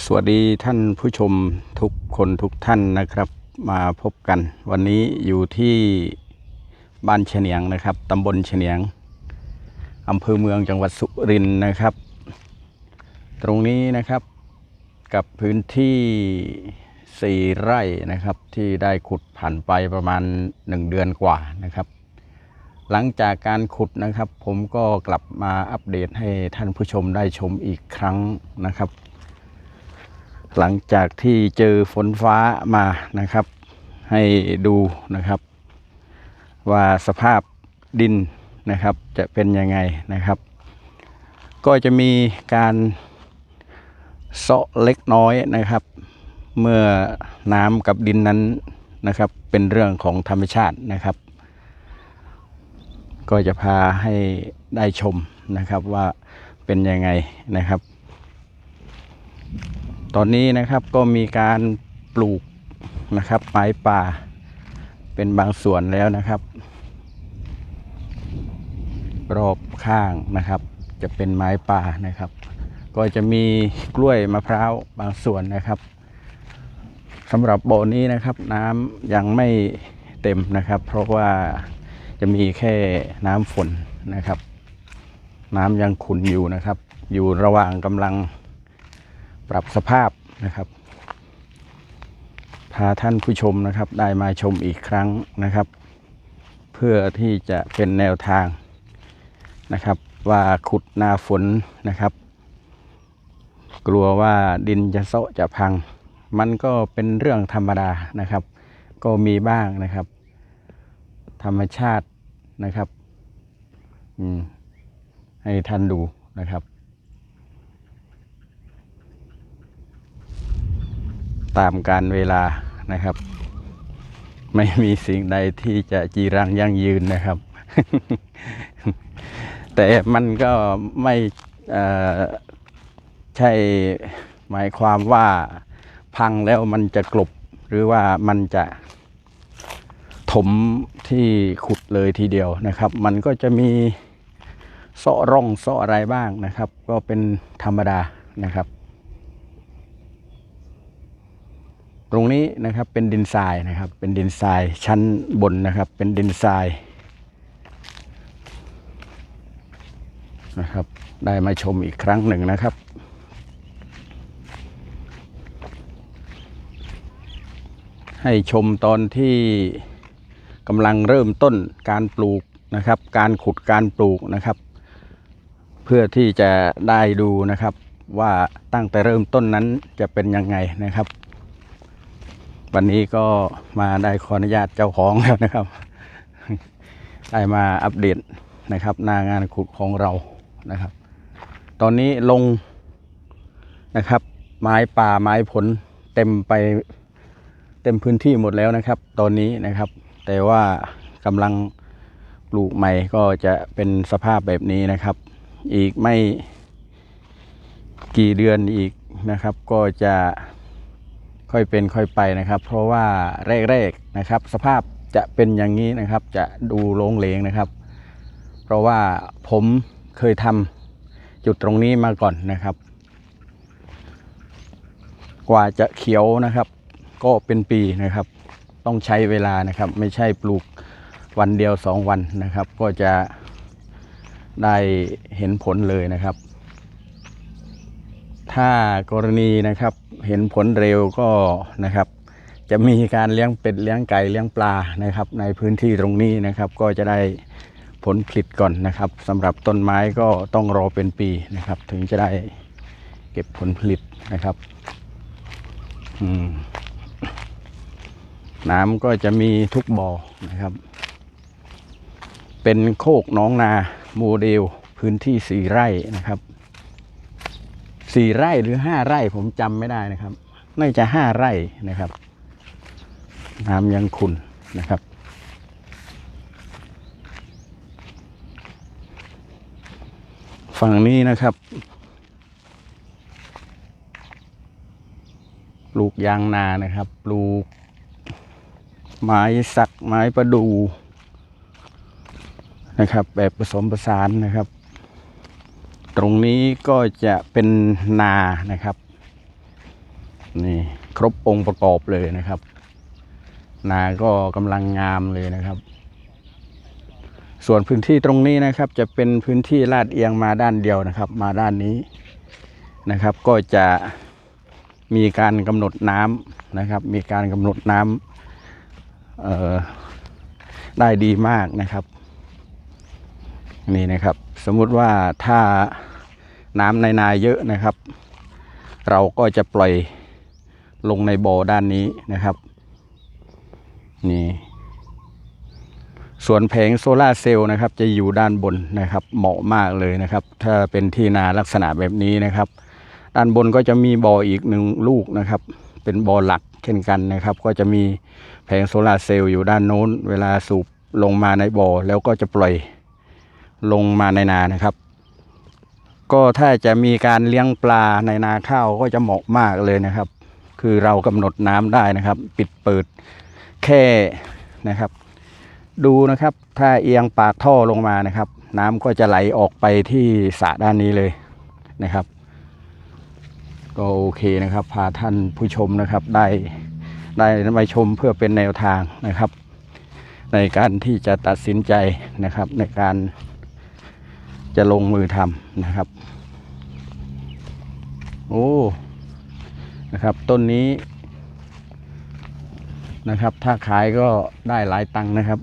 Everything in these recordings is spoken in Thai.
สวัสดีท่านผู้ชมทุกคนทุกท่านนะครับ มาพบกัน วันนี้อยู่ที่บ้านเฉนียงนะครับตำบลเฉนียงอำเภอเมืองจังหวัดสุรินทร์นะครับ ตรงนี้นะครับกับพื้นที่สี่ไร่นะครับ ที่ได้ขุดผ่านไปประมาณหนึ่งเดือนกว่านะครับ หลังจากการขุดนะครับ ผมก็กลับมาอัปเดตให้ท่านผู้ชมได้ชมอีกครั้งนะครับ หลังจากที่เจอฝนฟ้ามานะครับ ให้ดูนะครับ ว่าสภาพดินนะครับจะเป็นยังไงนะครับ ก็จะมีการเซาะเล็กน้อยนะครับ เมื่อน้ำกับดินนั้นนะครับ เป็นเรื่องของธรรมชาตินะครับ ก็จะพาให้ได้ชมนะครับว่าเป็นยังไงนะครับ ตอนนี้นะครับก็มีการปลูกนะครับ ไม้ป่า เป็นบางส่วนแล้วนะครับ รอบข้างนะครับ จะเป็นไม้ป่านะครับ ก็จะมีกล้วยมะพร้าวบางส่วนนะครับสำหรับบ่อนี้นะครับ น้ำยังไม่เต็มนะครับ เพราะว่าจะมีแค่น้ำฝนนะครับ น้ำยังขุ่นอยู่นะครับ อยู่ระหว่างกำลัง ปรับสภาพนะครับ พาท่านผู้ชมนะครับได้มาชมอีกครั้งนะครับ เพื่อที่จะเป็นแนวทางนะครับ ว่าขุดนาฝนนะครับ กลัวว่าดินจะเซาะจะพัง มันก็เป็นเรื่องธรรมดานะครับ ก็มีบ้างนะครับ ธรรมชาตินะครับให้ท่านดูนะครับ ตามการเวลานะครับ ไม่มีสิ่งใดที่จะจีรังยั่งยืนนะครับ แต่มันก็ไม่ใช่หมายความว่าพังแล้วมันจะกลบหรือว่ามันจะถมที่ขุดเลยทีเดียวนะครับ มันก็จะมีเสาะร่องเสาะอะไรบ้างนะครับ ก็เป็นธรรมดานะครับ ตรงนี้นะครับเป็นดินทรายนะครับ เป็นดินทรายชั้นบนนะครับ เป็นดินทรายนะครับ ได้มาชมอีกครั้งหนึ่งนะครับ ให้ชมตอนที่กำลังเริ่มต้นการปลูกนะครับ การขุดการปลูกนะครับ เพื่อที่จะได้ดูนะครับว่าตั้งแต่เริ่มต้นนั้นจะเป็นยังไงนะครับ วันนี้ก็มาได้ขออนุญาตเจ้าของแล้วนะครับ ได้มาอัปเดตนะครับหน้างานขุดของเรานะครับ ตอนนี้ลงนะครับ ไม้ป่าไม้ผลเต็มไปเต็มพื้นที่หมดแล้วนะครับ ตอนนี้นะครับ แต่ว่ากำลังปลูกใหม่ก็จะเป็นสภาพแบบนี้นะครับ อีกไม่กี่เดือนอีกนะครับ ก็จะ ค่อยเป็นค่อยไปนะครับ เพราะว่าแรกๆนะครับ สภาพจะเป็นอย่างนี้นะครับ จะดูโลงเลงนะครับ เพราะว่าผมเคยทำจุดตรงนี้มาก่อนนะครับ กว่าจะเขียวนะครับ ก็เป็นปีนะครับ ต้องใช้เวลานะครับ ไม่ใช่ปลูกวันเดียวสองวันนะครับ ก็จะได้เห็นผลเลยนะครับ ถ้ากรณีนะครับเห็นผลเร็วก็นะครับ จะมีการเลี้ยงเป็ดเลี้ยงไก่เลี้ยงปลานะครับ ในพื้นที่ตรงนี้นะครับ ก็จะได้ผลผลิตก่อนนะครับสำหรับต้นไม้ก็ต้องรอเป็นปีนะครับ ถึงจะได้เก็บผลผลิตนะครับน้ำก็จะมีทุกบ่อนะครับ เป็นโคกน้องนาโมเดลพื้นที่สี่ไร่นะครับ สี่ไร่หรือห้าไร่ผมจำไม่ได้นะครับน่าจะห้าไร่นะครับน้ำยังขุ่นนะครับ ฝั่งนี้นะครับ ปลูกยางนานะครับ ปลูก ไม้สักไม้ประดูนะครับ แบบผสมผสานนะครับ ตรงนี้ก็จะเป็นนานะครับ นี่ครบองค์ประกอบเลยนะครับ นาก็กำลังงามเลยนะครับ ส่วนพื้นที่ตรงนี้นะครับ จะเป็นพื้นที่ลาดเอียงมาด้านเดียวนะครับ มาด้านนี้นะครับ ก็จะมีการกำหนดน้ำนะครับ มีการกำหนดน้ำได้ดีมากนะครับ นี่นะครับ สมมุติว่าถ้าน้ำในนาเยอะนะครับ เราก็จะปล่อยลงในบ่อด้านนี้นะครับ นี่ ส่วนแผงโซลาร์เซลล์นะครับ จะอยู่ด้านบนนะครับ เหมาะมากเลยนะครับ ถ้าเป็นที่นาลักษณะแบบนี้นะครับ ด้านบนก็จะมีบ่ออีกหนึ่งลูกนะครับ เป็นบ่อหลักเช่นกันนะครับ ก็จะมีแผงโซลาร์เซลล์อยู่ด้านโน้น เวลาสูบลงมาในบ่อแล้วก็จะปล่อย ลงมาในนานะครับ ก็ถ้าจะมีการเลี้ยงปลาในนาข้าวก็จะเหมาะมากเลยนะครับ คือเรากำหนดน้ำได้นะครับ ปิดเปิดแค่นะครับ ดูนะครับ ถ้าเอียงปากท่อลงมานะครับ น้ำก็จะไหลออกไปที่สระด้านนี้เลยนะครับ ก็โอเคนะครับ พาท่านผู้ชมนะครับได้ได้มาชมเพื่อเป็นแนวทางนะครับ ในการที่จะตัดสินใจนะครับในการ จะลงมือทำนะครับ โอ้นะครับต้นนี้นะครับ ถ้าขายก็ได้หลายตังค์นะครับ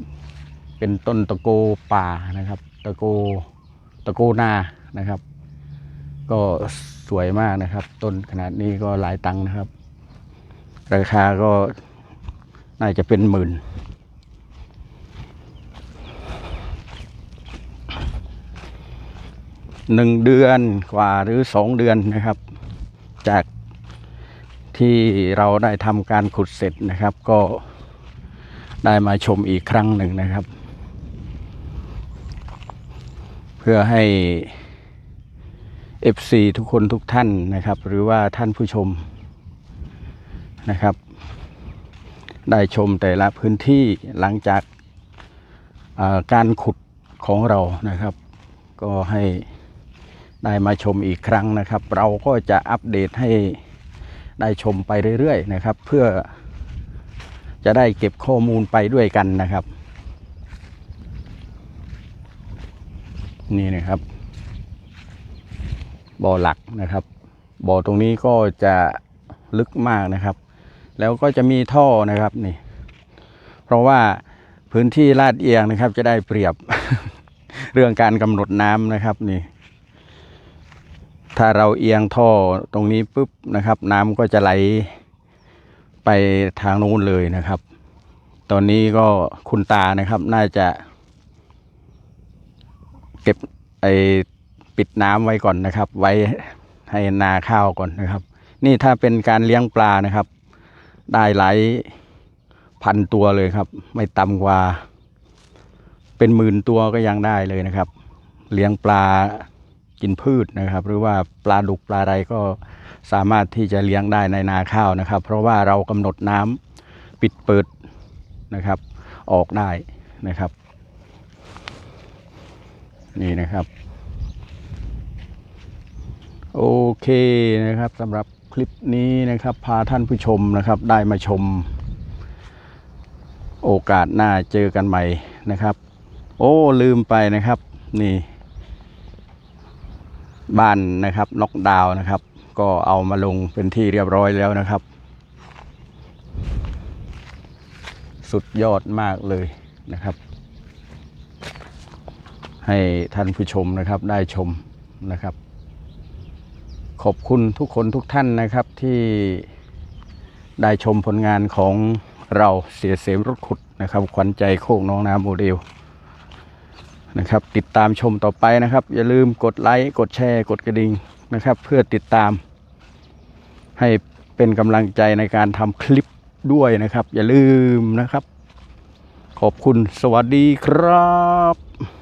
เป็นต้นตะโกป่านะครับ ตะโกตะโกนานะครับ ก็สวยมากนะครับ ต้นขนาดนี้ก็หลายตังค์นะครับ ราคาก็น่าจะเป็นหมื่น หนึ่งเดือนกว่าหรือสองเดือนนะครับ จากที่เราได้ทำการขุดเสร็จนะครับ ก็ได้มาชมอีกครั้งหนึ่งนะครับ เพื่อให้ FC ทุกคนทุกท่านนะครับ หรือว่าท่านผู้ชมนะครับ ได้ชมแต่ละพื้นที่หลังจากาการขุดของเรานะครับ ก็ให้ ได้มาชมอีกครั้งนะครับ เราก็จะอัปเดตให้ได้ชมไปเรื่อยๆนะครับ เพื่อจะได้เก็บข้อมูลไปด้วยกันนะครับ นี่นะครับ บ่อหลักนะครับ บ่อตรงนี้ก็จะลึกมากนะครับ แล้วก็จะมีท่อนะครับนี่ เพราะว่าพื้นที่ลาดเอียงนะครับ จะได้เปรียบเรื่องการกำหนดน้ำนะครับนี่ ถ้าเราเอียงท่อตรงนี้ปุ๊บนะครับ น้ำก็จะไหลไปทางนู้นเลยนะครับ ตอนนี้ก็คุณตานะครับน่าจะ เก็บไอปิดน้ำไว้ก่อนนะครับ ไว้ให้นาข้าวก่อนนะครับ นี่ถ้าเป็นการเลี้ยงปลานะครับ ได้หลายพันตัวเลยครับ ไม่ต่ำกว่า เป็นหมื่นตัวก็ยังได้เลยนะครับ เลี้ยงปลา กินพืชนะครับ หรือว่าปลาดุกปลาอะไรก็สามารถที่จะเลี้ยงได้ในนาข้าวนะครับ เพราะว่าเรากำหนดน้ำปิดเปิดนะครับ ออกได้นะครับ นี่นะครับ โอเคนะครับสำหรับคลิปนี้นะครับ พาท่านผู้ชมนะครับ ได้มาชม โอกาสหน้าเจอกันใหม่นะครับ โอ้ลืมไปนะครับ นี่ บ้านนะครับน็อกดาวน์นะครับ ก็เอามาลงเป็นที่เรียบร้อยแล้วนะครับ สุดยอดมากเลยนะครับ ให้ท่านผู้ชมนะครับได้ชมนะครับ ขอบคุณทุกคนทุกท่านนะครับที่ได้ชมผลงานของเราเสียเสมรถขุดนะครับขวัญใจโคกน้องน้ำโมเดล นะครับติดตามชมต่อไปนะครับ อย่าลืมกดไลค์กดแชร์ กดกระดิ่งนะครับ เพื่อติดตาม ให้เป็นกำลังใจในการทำคลิปด้วยนะครับ อย่าลืมนะครับ ขอบคุณสวัสดีครับ